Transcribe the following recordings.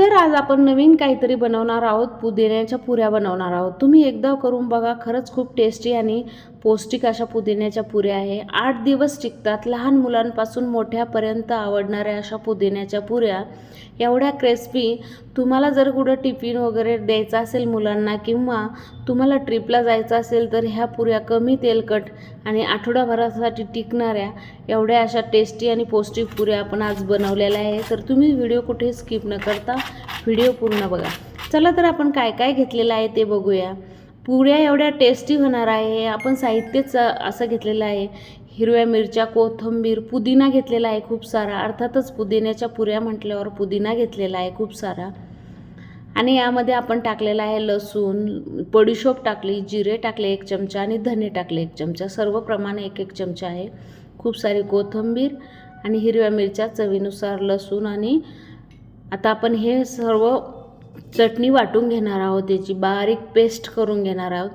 तर आज आपण नवीन काहीतरी बनवणार आहोत पुदिन्याच्या पुऱ्या बनवणार आहोत. तुम्ही एकदा करून बघा खरंच खूप टेस्टी आणि पौष्टिक अशा पुदिन्याच्या पुऱ्या आहे. आठ दिवस टिकतात. लहान मुलांपासून मोठ्यापर्यंत आवडणाऱ्या अशा पुदिन्याच्या पुऱ्या. एवढ्या क्रिस्पी तुम्हाला जर कुठं टिफिन वगैरे द्यायचा असेल मुलांना किंवा तुम्हाला ट्रिपला जायचं असेल तर ह्या पुऱ्या कमी तेलकट आणि आठवड्याभरासाठी टिकणाऱ्या एवढ्या अशा टेस्टी आणि पौष्टिक पुऱ्या आपण आज बनवलेल्या आहे तर तुम्ही व्हिडिओ कुठे स्किप न करता व्हिडिओ पूर्ण बघा. चला तर आपण काय काय घेतलेलं आहे ते बघूया. पुऱ्या एवढ्या टेस्टी होणार आहे. आपण साहित्यच असं घेतलेलं आहे. हिरव्या मिरच्या कोथिंबीर पुदिना घेतलेला आहे खूप सारा. अर्थातच पुदिन्याच्या पुऱ्या म्हटल्यावर पुदिना घेतलेला आहे खूप सारा. आणि यामध्ये आपण टाकलेला आहे लसूण बडीशोप टाकली जिरे टाकले एक चमचा आणि धने टाकले एक चमचा. सर्व प्रमाण एक एक चमचा आहे. खूप सारी कोथिंबीर आणि हिरव्या मिरच्या चवीनुसार लसूण आणि आता आपण हे सर्व चटणी वाटून घेणार आहोत त्याची बारीक पेस्ट करून घेणार आहोत.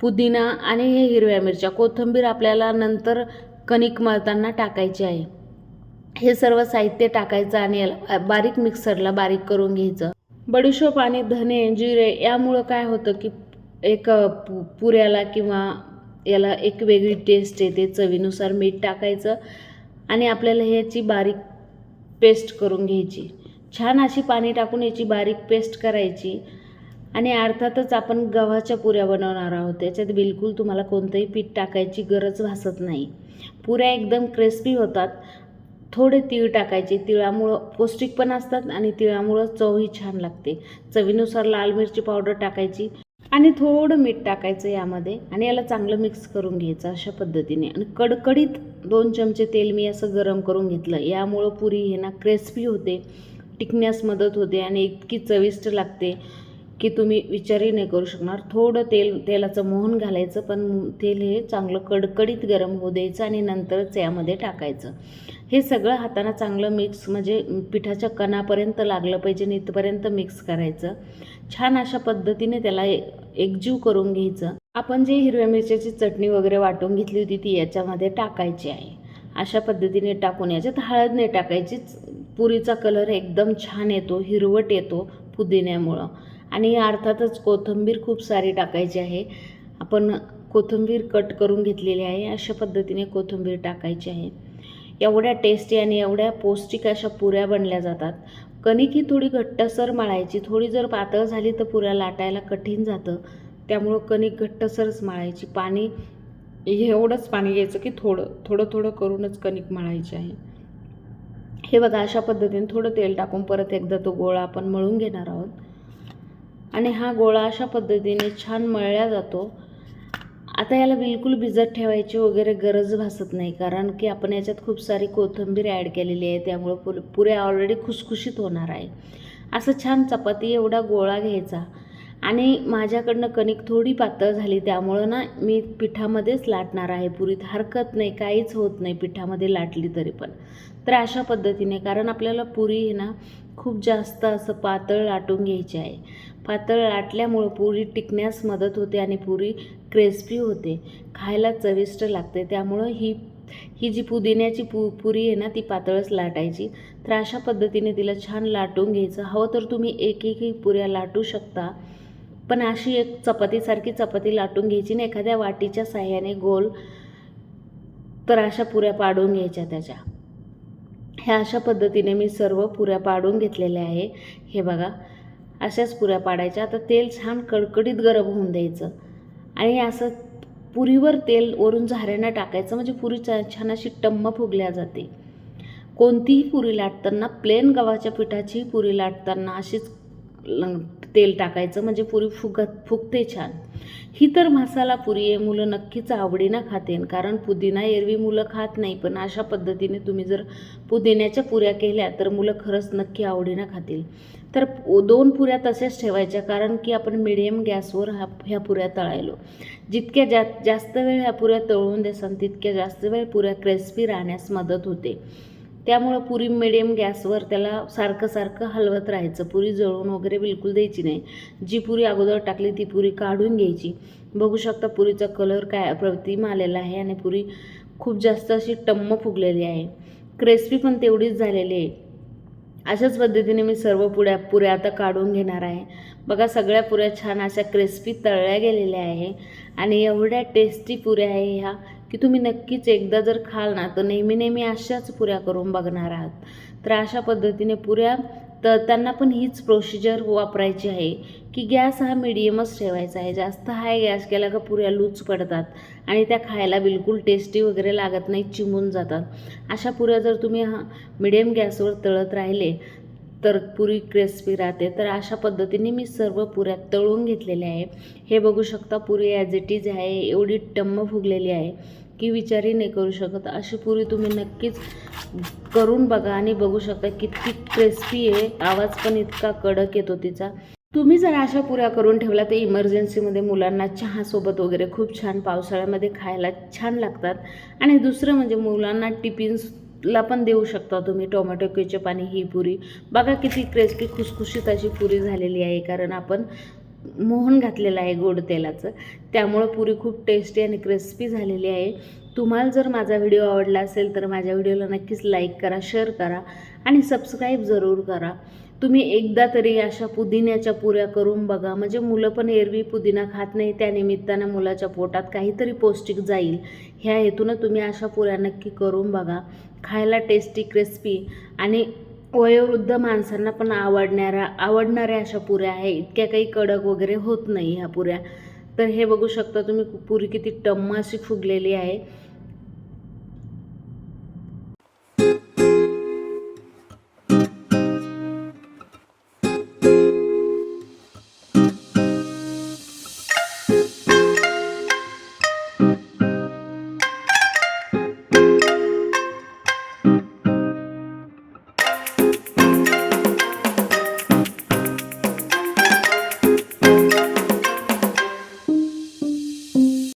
पुदिना आणि हे हिरव्या मिरच्या कोथिंबीर आपल्याला नंतर कणिक मळताना टाकायची आहे. हे सर्व साहित्य टाकायचं आणि बारीक मिक्सरला बारीक करून घ्यायचं. बडीशोप आणि धने जिरे यामुळं काय होतं की एक पु पुऱ्याला किंवा याला एक वेगळी टेस्ट येते चवीनुसार मीठ टाकायचं आणि आपल्याला ह्याची बारीक पेस्ट करून घ्यायची. छान अशी पाणी टाकून याची बारीक पेस्ट करायची. आणि अर्थातच आपण गव्हाच्या पुऱ्या बनवणार आहोत. त्याच्यात बिलकुल तुम्हाला कोणतंही पीठ टाकायची गरज भासत नाही. पुऱ्या एकदम क्रिस्पी होतात. थोडे तीळ टाकायचे. तिळामुळं पौष्टिक पण असतात आणि तिळामुळं चवही छान लागते. चवीनुसार लाल मिरची पावडर टाकायची आणि थोडं मीठ टाकायचं यामध्ये आणि याला चांगलं मिक्स करून घ्यायचं अशा पद्धतीने. आणि कडकडीत दोन चमचे तेल मी असं गरम करून घेतलं. यामुळं पुरी हे ना क्रिस्पी होते. टिकण्यास मदत होते आणि इतकी चविष्ट लागते की तुम्ही विचारही नाही करू शकणार. थोडं तेल तेलाचं मोहन घालायचं पण तेल हे चांगलं कडकडीत गरम होऊ द्यायचं आणि नंतरच यामध्ये टाकायचं. हे सगळं हाताना चांगलं मिक्स म्हणजे पिठाच्या कणापर्यंत लागलं पाहिजे आणि इथपर्यंत मिक्स करायचं. छान अशा पद्धतीने त्याला एकजीव करून घ्यायचं. आपण जे हिरव्या मिरच्याची चटणी वगैरे वाटून घेतली होती ती याच्यामध्ये टाकायची आहे. अशा पद्धतीने टाकून याच्यात हळद नाही टाकायचीच. पुरीचा कलर एकदम छान येतो हिरवट येतो पुदिन्यामुळं. आणि अर्थातच कोथिंबीर खूप सारी टाकायची आहे. आपण कोथिंबीर कट करून घेतलेली आहे. अशा पद्धतीने कोथिंबीर टाकायची आहे. एवढ्या टेस्टी आणि एवढ्या पौष्टिक अशा पुऱ्या बनल्या जातात. कणिक ही थोडी घट्टसर मळायची. थोडी जर पातळ झाली तर पुऱ्या लाटायला कठीण जातं. त्यामुळं कणिक घट्टसरच मळायची. पाणी एवढंच पाणी घ्यायचं की थोडं थोडं थोडं करूनच कणिक मळायची आहे. हे बघा अशा पद्धतीने थोडं तेल टाकून परत एकदा तो गोळा आपण मळून घेणार आहोत. आणि हा गोळा अशा पद्धतीने छान मळला जातो. आता याला बिलकुल भिजत ठेवायची वगैरे गरज भासत नाही कारण की आपण याच्यात खूप सारी कोथिंबीर ॲड केलेली आहे त्यामुळं पुरे पुऱ्या ऑलरेडी खुसखुशीत होणार आहे. असं छान चपाती एवढा गोळा घ्यायचा आणि माझ्याकडनं कणिक थोडी पातळ झाली त्यामुळं ना मी पिठामध्येच लाटणार आहे. पुरीत हरकत नाही काहीच होत नाही पिठामध्ये लाटली तरी पण. तर अशा पद्धतीने कारण आपल्याला पुरी हे ना खूप जास्त असं पातळ लाटून घ्यायची आहे. पातळ लाटल्यामुळं पुरी टिकण्यास मदत होते आणि पुरी क्रिस्पी होते. खायला चविष्ट लागते. त्यामुळं ही ही जी पुदिन्याची पु पुरी आहे ना ती पातळच लाटायची. तर अशा पद्धतीने तिला छान लाटून घ्यायचं. हवं तर तुम्ही एक एक एक पुऱ्या लाटू शकता. पण अशी एक चपातीसारखी चपाती लाटून घ्यायची ना एखाद्या वाटीच्या साह्याने गोल तर अशा पुऱ्या पाडून घ्यायच्या त्याच्या. ह्या अशा पद्धतीने मी सर्व पुऱ्या पाडून घेतलेल्या आहे. हे बघा अशाच पुऱ्या पाडायच्या. आता तेल छान कडकडीत गरम होऊन द्यायचं. आणि असं पुरीवर तेल वरून झाऱ्यानं टाकायचं म्हणजे पुरी छा- छान अशी टम्म फुगल्या जाते. कोणतीही पुरी लाटताना प्लेन गव्हाच्या पिठाची पुरी लाटताना अशीच तेल टाकायचं म्हणजे पुरी फुगत फुगते छान. ही तर मसाला पुरी आहे मुलं नक्कीच आवडीनं खातेन कारण पुदिना एरवी मुलं खात नाही पण अशा पद्धतीने तुम्ही जर पुदिन्याच्या पुऱ्या केल्या तर मुलं खरंच नक्की आवडीनं खातील. तर दोन पुऱ्या तशाच ठेवायच्या कारण की आपण मिडियम गॅसवर ह्या ह्या पुऱ्या तळायलो. जितक्या जा जास्त वेळ ह्या पुऱ्या तळून देसान तितक्या जास्त वेळ पुऱ्या क्रिस्पी राहण्यास मदत होते. त्यामुळं पुरी मिडियम गॅसवर त्याला सारखं सारखं हलवत राहायचं. पुरी जळून वगैरे बिलकुल द्यायची नाही. जी पुरी अगोदर टाकली ती पुरी काढून घ्यायची. बघू शकता पुरीचा कलर काय प्रतिम आलेला आहे आणि पुरी खूप जास्त अशी टम्म फुगलेली आहे. क्रिस्पी पण तेवढीच झालेली आहे. अशाच पद्धतीने मी सर्व पुऱ्या पुऱ्या आता काढून घेणार आहे. बघा सगळ्या पुऱ्या छान अशा क्रिस्पी तळल्या गेलेल्या आहे. आणि एवढ्या टेस्टी पुऱ्या आहे ह्या. की तुम्ही नक्कीच एकदा जर खाल ना तर नेहमी नेहमी अशाच पुऱ्या करून बघणार आहात. तर अशा पद्धतीने पुऱ्या तळताना पण हीच प्रोसिजर वापरायची आहे की गॅस हा मिडियमच ठेवायचा आहे. जास्त हाय गॅस केला का पुऱ्या लूज पडतात आणि त्या खायला बिलकुल टेस्टी वगैरे लागत नाही चिमून जातात. अशा पुऱ्या जर तुम्ही हा मिडियम गॅसवर तळत राहिले तर पुरी क्रिस्पी राहते. तर अशा पद्धतीने मी सर्व पुऱ्या तळून घेतलेल्या आहे. हे बघू शकता पुरी ॲज इट इज आहे एवढी टम्म फुगलेली आहे. की विचारही नाही करू शकत. अशी पुरी तुम्ही नक्कीच करून बघा आणि बघू शकता किती क्रिस्पी आहे. आवाज पण इतका कडक येतो तिचा. तुम्ही जर अशा पुऱ्या करून ठेवल्या तर इमर्जन्सीमध्ये मुलांना चहासोबत वगैरे खूप छान पावसाळ्यामध्ये खायला छान लागतात. आणि दुसरं म्हणजे मुलांना टिफिन्सला पण देऊ शकता तुम्ही. टोमॅटो केचप आणि ही पुरी. बघा किती क्रेस्पी खुसखुशीत अशी पुरी झालेली आहे. कारण आपण मोहन घातलेलं आहे गोड तेलाचं. त्यामुळं पुरी खूप टेस्टी आणि क्रिस्पी झालेली आहे. तुम्हाला जर माझा व्हिडिओ आवडला असेल तर माझ्या व्हिडिओला नक्कीच लाईक करा शेअर करा आणि सबस्क्राईब जरूर करा. तुम्ही एकदा तरी अशा पुदिन्याच्या पुऱ्या करून बघा. म्हणजे मुलं पण एरवी पुदिना खात नाही त्या निमित्तानं मुलाच्या पोटात काहीतरी पौष्टिक जाईल. ह्या हेतूनं तुम्ही अशा पुऱ्या नक्की करून बघा. खायला टेस्टी क्रिस्पी आणि वयोवृद्ध माणसांना पण आवडणाऱ्या आवडणाऱ्या अशा पुऱ्या आहे. इतक्या काही कडक वगैरे होत नाही ह्या पुऱ्या. तर हे बघू शकता तुम्ही पुरी किती टम्म अशी फुगलेली आहे.